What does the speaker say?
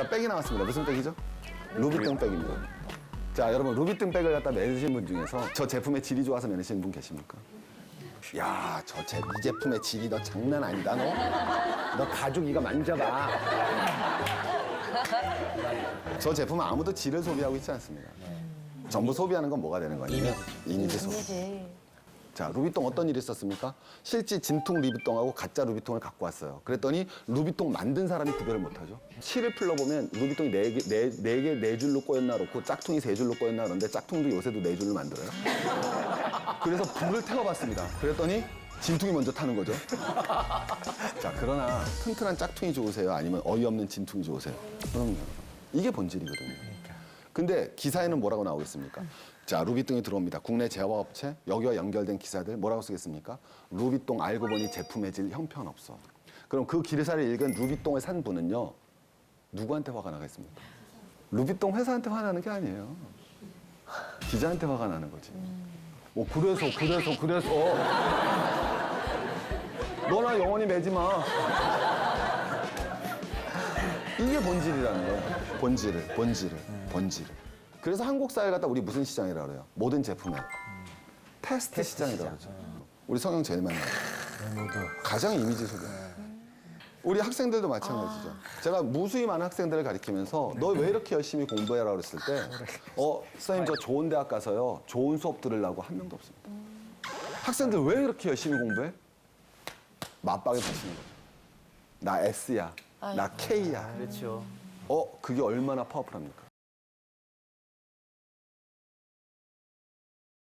자, 백이 나왔습니다. 무슨 백이죠? 루비통 백입니다. 자, 여러분 루비통 백을 갖다 매드신 분 중에서 저 제품의 질이 좋아서 매드시는 분 계십니까? 야, 저 제, 이 제품의 질이 너 장난 아니다, 너. 너 가죽 이거 만져봐. 저 제품은 아무도 질을 소비하고 있지 않습니다. 전부 소비하는 건 뭐가 되는 거냐면 이미지 소비. 자, 루비통 어떤 일이 있었습니까? 실제 진통 루비통하고 가짜 루비통을 갖고 왔어요. 그랬더니 루비통 만든 사람이 구별을 못하죠. 실을 풀러보면 루비통이 네 개, 네, 네 개, 네 줄로 꼬였나 그렇고 짝퉁이 세 줄로 꼬였나 그런데 짝퉁도 요새도 네 줄로 만들어요. 그래서 불을 태워봤습니다. 그랬더니 진퉁이 먼저 타는 거죠. 자, 그러나 튼튼한 짝퉁이 좋으세요? 아니면 어이없는 진퉁이 좋으세요? 그럼요. 이게 본질이거든요. 근데 기사에는 뭐라고 나오겠습니까? 자, 루비똥이 들어옵니다. 국내 제화업체, 여기와 연결된 기사들 뭐라고 쓰겠습니까? 루비똥 알고 보니 제품의 질 형편없어. 그럼 그 기사를 읽은 루비똥을 산 분은요, 누구한테 화가 나겠습니까? 루비똥 회사한테 화나는 게 아니에요. 기자한테 화가 나는 거지. 뭐, 그래서, 그래서, 그래서. 너나 영원히 매지 마. 이게 본질이라는 거예요. 본질을, 본질을, 본질을. 그래서 한국 사회 갖다 우리 무슨 시장이라고 그래요? 모든 제품의 테스트, 시장이라고 그러죠. 우리 성형 제일 많이 나요. 가장 이미지 소비. 우리 학생들도 마찬가지죠. 제가 무수히 많은 학생들을 가리키면서 너왜 이렇게 열심히 공부해라 그랬을 때, 어, 선생님 저 좋은 대학 가서요, 좋은 수업 들으려고 한 명도 없습니다. 학생들 왜 이렇게 열심히 공부해? 맞박에 붙이는 거죠. 나 S야, 나 K야. 그렇죠. 어, 그게 얼마나 파워풀합니까?